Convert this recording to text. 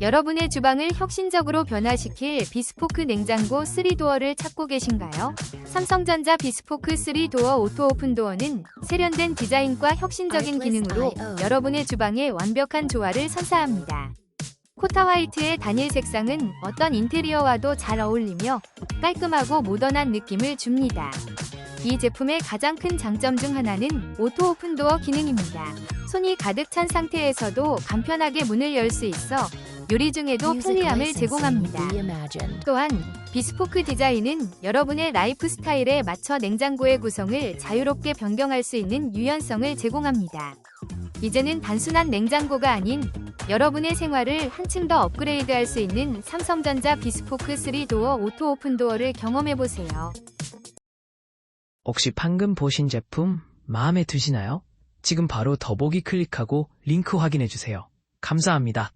여러분의 주방을 혁신적으로 변화시킬 비스포크 냉장고 3도어를 찾고 계신가요? 삼성전자 비스포크 3도어 오토 오픈도어는 세련된 디자인과 혁신적인 기능으로 여러분의 주방에 완벽한 조화를 선사합니다. 코타 화이트의 단일 색상은 어떤 인테리어와도 잘 어울리며 깔끔하고 모던한 느낌을 줍니다. 이 제품의 가장 큰 장점 중 하나는 오토 오픈도어 기능입니다. 손이 가득 찬 상태에서도 간편하게 문을 열 수 있어 요리 중에도 편리함을 제공합니다. 또한 비스포크 디자인은 여러분의 라이프 스타일에 맞춰 냉장고의 구성을 자유롭게 변경할 수 있는 유연성을 제공합니다. 이제는 단순한 냉장고가 아닌 여러분의 생활을 한층 더 업그레이드할 수 있는 삼성전자 비스포크 3도어 오토 오픈 도어를 경험해보세요. 혹시 방금 보신 제품 마음에 드시나요? 지금 바로 더보기 클릭하고 링크 확인해주세요. 감사합니다.